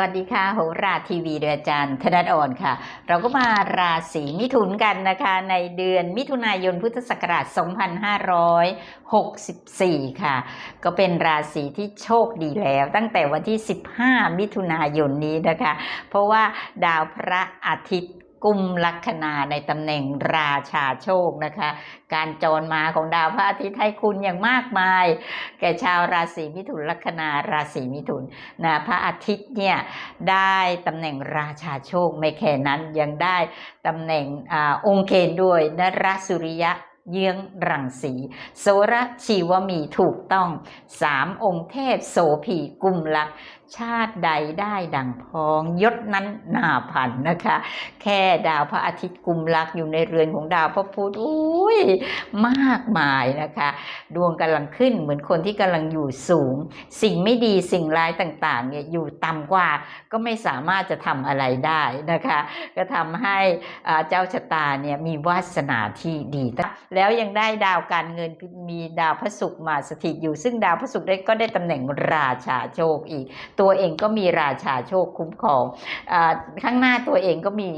วัสดีค่ะโหราทีวีโดยอาจารย์ธนัทอ่อนค่ะ เราก็มาราศีมิถุนกันนะคะ ในเดือนมิถุนายนพุทธศักราช 2564 ค่ะ ก็เป็นราศีที่โชคดีแล้ว ตั้งแต่วันที่ 15 มิถุนายนนี้นะคะ เพราะว่าดาวพระอาทิตย์ กุมลัคนาในตำแหน่งราชาโชคนะคะ การจรมาของดาวพระอาทิตย์ให้คุณอย่างมากมาย แก่ชาวราศีมิถุนลัคนาราศีมิถุนนะพระอาทิตย์เนี่ยได้ตำแหน่งราชาโชคไม่แค่นั้นยังได้ตำแหน่งอองค์เคนด้วยนราสุริยะเยื้องรังสีโสรชีวมีถูกต้องสามองค์เทพโสภีกุมลักษ ชาติใดได้ดังพองยศนั้นหนาพันนะคะ แค่ดาวพระอาทิตย์กุมลักอยู่ในเรือนของดาวพระพุธอุ้ยมากมายนะคะ ดวงกำลังขึ้นเหมือนคนที่กำลังอยู่สูง สิ่งไม่ดีสิ่งร้ายต่างๆเนี่ยอยู่ต่ำกว่าก็ไม่สามารถจะทำอะไรได้นะคะ ก็ทำให้เจ้าชะตาเนี่ยมีวาสนาที่ดี แล้วยังได้ดาวการเงินมีดาวพระศุกร์มาสถิตอยู่ ซึ่งดาวพระศุกร์ได้ก็ได้ตำแหน่งราชาโชคอีกตัวเองก็มีราชาโชคคุ้มครองอข้างหน้าตัวเองก็มี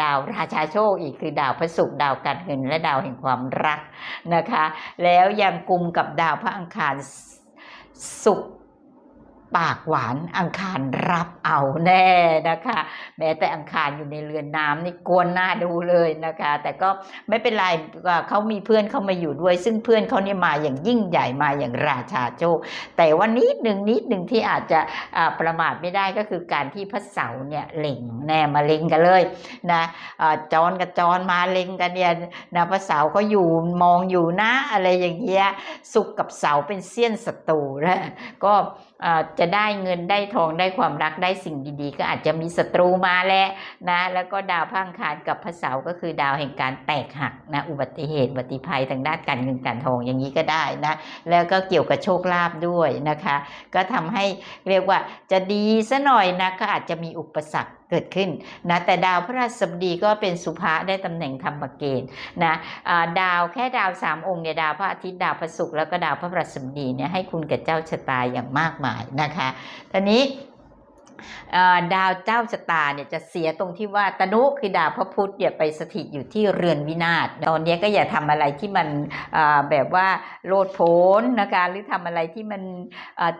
ดาวราชาโชคอีกคือดาวพระศุกร์ดาวการเงินและดาวแห่งความรักนะคะ แล้วยังกลุ่มกับดาวพระอังคารศุกร์ ปากหวานอังคารรับเอาแน่นะคะ แม้แต่อังคารอยู่ในเรือนน้ำนี่กวนหน้าดูเลยนะคะ แต่ก็ไม่เป็นไรอ่าเขามีเพื่อนเขามาอยู่ด้วย ซึ่งเพื่อนเขาเนี่ยมาอย่างยิ่งใหญ่มาอย่างราชาโชคแต่ว่านิดหนึ่งนิดหนึ่งที่อาจจะประมาทไม่ได้ก็คือการที่พระเสาเนี่ยเล็งแน่มาเล็งกันเลยนะอ่าจรกับจรมาเล็งกันเนี่ยนะพระเสาเขาอยู่มองอยู่นะอะไรอย่างเงี้ยสุขกับเสาเป็นเสี้ยนศัตรูนะก็ จะได้เงินได้ทองได้ความรักได้สิ่งดีๆ ก็อาจจะมีศัตรูมาแล้วนะแล้วก็ดาวพังคานกับพระเสาร์ก็คือดาวแห่งการแตกหักนะอุบัติเหตุอุบัติภัยทางด้านการเงินการทองอย่างนี้ก็ได้นะแล้วก็เกี่ยวกับโชคลาภด้วยนะคะ ก็ทำให้เรียกว่าจะดีซะหน่อยนะก็อาจจะมีอุปสรรค เกิดขึ้นนะแต่ดาวพระราชบดีก็เป็นสุภาได้ตำแหน่งธรรมเกณฑ์นะดาวแค่ดาวสามองค์เนี่ยดาวพระอาทิตย์ดาวพระศุกร์แล้วก็ดาวพระราชบดีเนี่ยให้คุณกับเจ้าชะตาอย่างมากมายนะคะทีนี้ ดาวเจ้าชะตาเนี่ยจะเสียตรงที่ว่าตนุคือดาวพระพุธเนี่ยไปสถิตอยู่ที่เรือนวินาศตอนนี้ก็อย่าทำอะไรที่มันแบบว่าโลดโผนนะคะหรือทำอะไรที่มัน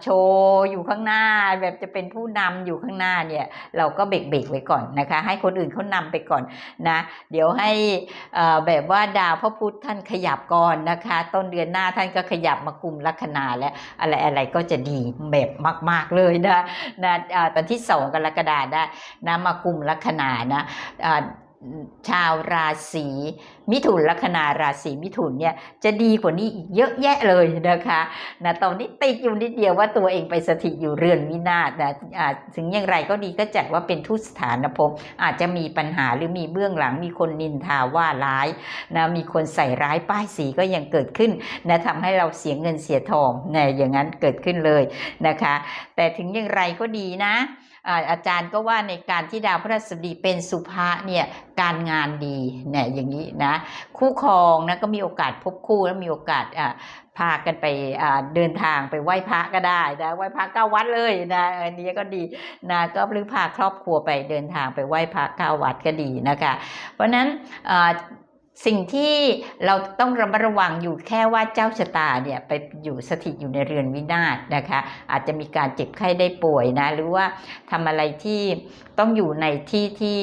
โชว์อยู่ข้างหน้า แบบจะเป็นผู้นำอยู่ข้างหน้าเนี่ยเราก็เบรกเบรกไว้ก่อนนะคะ ให้คนอื่นเขานำไปก่อนนะเดี๋ยวให้แบบว่าดาวพระพุธท่านขยับก่อนนะคะ ต้นเดือนหน้าท่านก็ขยับมากลุ่มลัคนาและอะไรอะไรก็จะดีแบบมาก ๆเลยนะนะอ่าตอนที่สองกรกฎาได้นะมากลุ่มลัคนานะ ชาวราศีมิถุนลัคนาราศีมิถุนเนี่ยจะดีกว่านี้อีกเยอะแยะเลยนะคะนะตอนนี้ติดอยู่นิดเดียวว่าตัวเองไปสถิตอยู่เรือนวินาศนะถึงอย่างไรก็ดีก็จัดว่าเป็นทุสถานภพอาจจะมีปัญหาหรือมีเบื้องหลังมีคนนินทาว่าร้ายนะมีคนใส่ร้ายป้ายสีก็ยังเกิดขึ้นนะทำให้เราเสียเงินเสียทองนะอย่างนั้นเกิดขึ้นเลยนะคะ แต่ถึงอย่างไรก็ดีนะ อาจารย์ก็ว่าในการที่ดาวพฤหัสบดีเป็นสุภะเนี่ยการงานดีเนี่ยอย่างนี้นะคู่ครองนะก็มีโอกาสพบคู่แล้วมีโอกาสพากันไปเดินทางไปไหว้พระก็ได้นะไหว้พระเก้าวัดเลยนะอันนี้ก็ดีนะก็หรือพาครอบครัวไปเดินทางไปไหว้พระเก้าวัดก็ดีนะคะ เพราะฉะนั้น สิ่งที่เราต้องระมัดระวังอยู่แค่ว่าเจ้าชะตาเนี่ยไปอยู่สถิตอยู่ในเรือนวินาศนะคะ อาจจะมีการเจ็บไข้ได้ป่วยนะ หรือว่าทำอะไรที่ ต้องอยู่ในที่ที่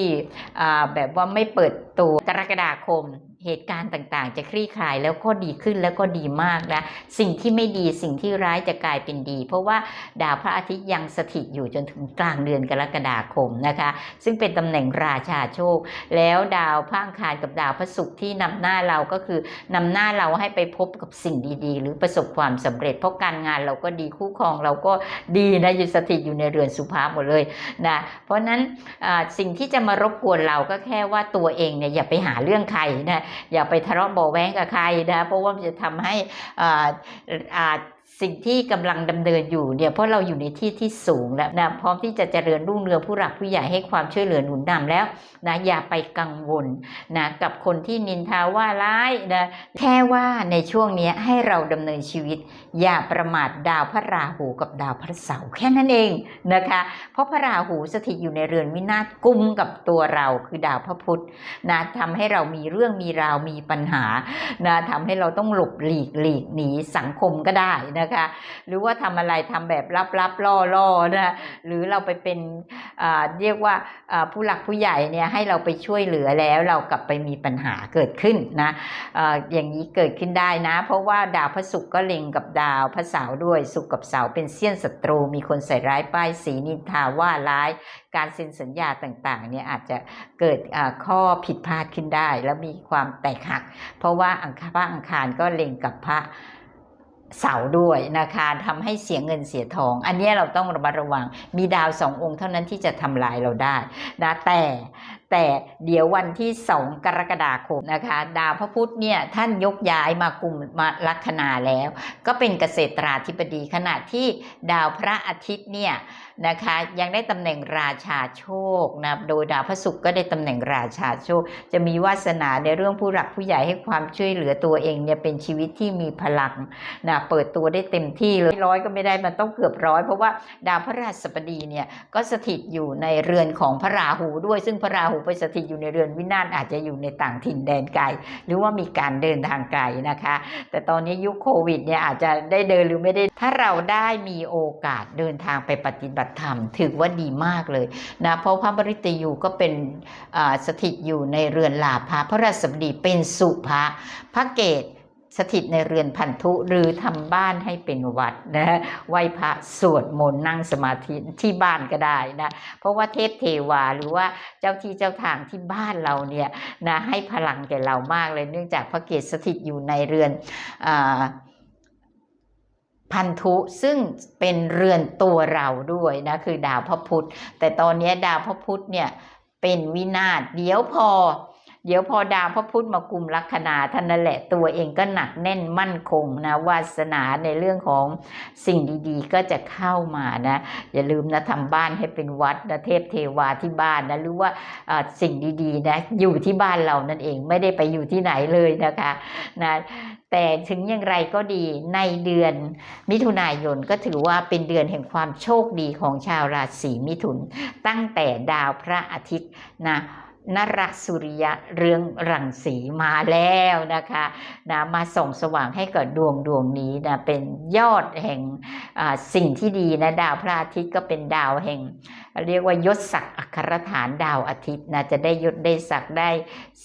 แบบว่าไม่เปิดตัวกรกฎาคมเหตุการณ์ต่างๆ จะคลี่คลายแล้วก็ดีขึ้นแล้วก็ดีมากนะ สิ่งที่ไม่ดีสิ่งที่ร้ายจะกลายเป็นดี เพราะว่าดาวพระอาทิตย์ยังสถิตอยู่จนถึงกลางเดือนกรกฎาคมนะคะ ซึ่งเป็นตำแหน่งราชาโชค แล้วดาวพระอังคารกับดาวพระศุกร์ที่นำหน้าเราก็คือนำหน้าเราให้ไปพบกับสิ่งดีๆ หรือประสบความสำเร็จ เพราะการงานเราก็ดีคู่ครองเราก็ดีนะอยู่สถิตอยู่ในเรือนสุภาพหมดเลยนะเพราะฉะนั้นสิ่งที่จะมารบกวนเราก็แค่ว่าตัวเองเนี่ยอย่าไปหาเรื่องใครนะอย่าไปทะเลาะเบาะแว้งกับใครนะเพราะว่ามันจะทำให้อาอ่า สิ่งที่กำลังดำเนินอยู่เนี่ยเพราะเราอยู่ในที่ที่สูงแล้วนะพร้อมที่จะเจริญรุ่งเรืองผู้หลักผู้ใหญ่ให้ความช่วยเหลือหนุนนำแล้วนะอย่าไปกังวลนะกับคนที่นินทาว่าร้ายนะแค่ว่าในช่วงนี้ให้เราดำเนินชีวิต อย่าประมาทดาวพระราหูกับดาวพระเสาร์แค่นั้นเองนะคะเพราะพระราหูสถิตอยู่ในเรือนวินาศกุมกับตัวเราคือดาวพระพุธนะทำให้เรามีเรื่องมีราวมีปัญหานะทำให้เราต้องหลบหลีกหลีกหนีสังคมก็ได้นะคะ หรือว่าทำอะไรทำแบบลับๆล่อๆนะหรือเราไปเป็นเรียกว่าผู้หลักผู้ใหญ่เนี่ยให้เราไปช่วยเหลือแล้วเรากลับไปมีปัญหาเกิดขึ้นนะออย่างนี้เกิดขึ้นได้นะ เพราะว่าดาวพระศุกร์ก็เล็งกับดาวพระเสาร์ด้วยศุกร์กับเสาร์เป็นเสี้ยนศัตรูมีคนใส่ร้ายป้ายสีนินทาว่าร้ายการเซ็นสัญญาต่างๆเนี่ยอาจจะเกิดข้อผิดพลาดขึ้นได้ แล้วมีความแตกหัก เพราะว่าอังคารพระอังคารก็เล็งกับพระ เสาร์ด้วยนะคะทำให้เสียเงินเสียทอง อันนี้เราต้องระมัดระวังมีดาวสององค์เท่านั้นที่จะทำลายเราได้นะแต่ แต่เดี๋ยววันที่ 2 กรกฎาคมนะคะ ดาวพระพุธเนี่ยท่านยกย้ายมากุมมาลัคนาแล้ว ก็เป็นเกษตราธิบดีขณะที่ดาวพระอาทิตย์เนี่ยนะคะยังได้ตำแหน่งราชาโชคนะโดยดาวพระศุกร์ก็ได้ตำแหน่งราชาโชค จะมีวาสนาในเรื่องผู้หลักผู้ใหญ่ให้ความช่วยเหลือตัวเองเนี่ยเป็นชีวิตที่มีพลังนะเปิดตัวได้เต็มที่เลยร้อยก็ไม่ได้มันต้องเกือบร้อย เพราะว่าดาวพระราชบดีเนี่ยก็สถิตอยู่ในเรือนของพระราหูด้วยซึ่งพระราหูไปสถิตอยู่ในเรือนวินาศอาจจะอยู่ในต่างถิ่นแดนไกล หรือว่ามีการเดินทางไกลนะคะ แต่ตอนนี้ยุคโควิดเนี่ยอาจจะได้เดินหรือไม่ได้ ถ้าเราได้มีโอกาสเดินทางไปปฏิบัติธรรม ถือว่าดีมากเลยนะเพราะพระบริตยูก็เป็นสถิตอยู่ในเรือนลาภะพระราชบดีเป็นสุภะพระเกต สถิตในเรือนพันธุหรือทำบ้านให้เป็นวัดนะไหว้พระสวดมนต์นั่งสมาธิที่บ้านก็ได้นะเพราะว่าเทพเทวาหรือว่าเจ้าที่เจ้าทางที่บ้านเราเนี่ยนะให้พลังแก่เรามากเลยเนื่องจากพระเกศสถิตอยู่ในเรือนอพันธุซึ่งเป็นเรือนตัวเราด้วยนะคือดาวพระพุธแต่ตอนนี้ดาวพระพุธเนี่ยเป็นวินาศเดี๋ยวพอ เดี๋ยวพอดาวพระพุธมากุมลัคนาท่านนั่นแหละตัวเองก็หนักแน่นมั่นคงนะวาสนาในเรื่องของสิ่งดีๆ ก็จะเข้ามานะอย่าลืมนะทำบ้านให้เป็นวัดนะเทพเทวาที่บ้านนะหรือว่าสิ่งดีๆนะอยู่ที่บ้านเรานั่นเองไม่ได้ไปอยู่ที่ไหนเลยนะคะนะแต่ถึงอย่างไรก็ดีในเดือนมิถุนายนก็ถือว่าเป็นเดือนแห่งความโชคดีของชาวราศีมิถุน ตั้งแต่ดาวพระอาทิตย์นะ นรสุริยะเรืองรังสีมาแล้วนะคะนะมาส่องสว่างให้กับดวงดวงนี้นะเป็นยอดแห่งสิ่งที่ดีนะดาวพระอาทิตย์ก็เป็นดาวแห่ง เรียกว่ายศศักดิ์อัครฐานดาวอาทิตย์นะจะได้ยศได้ศักดิ์ได้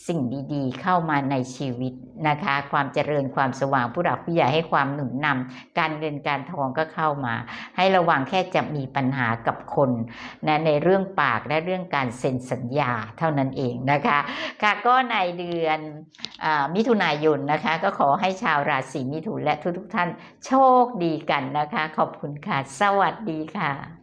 สิ่งดีๆ เข้ามาในชีวิตนะคะ ความเจริญความสว่างผู้หลักผู้ใหญ่ให้ความหนุนนำการเงินการทองก็เข้ามา ให้ระวังแค่จะมีปัญหากับคนนะในเรื่องปากและเรื่องการเซ็นสัญญาเท่านั้นเองนะคะค่ะก็ในเดือนอมิถุนายนนะคะก็ขอให้ชาวราศีมิถุนและทุกๆท่านโชคดีกันนะคะ ขอบคุณค่ะ สวัสดีค่ะ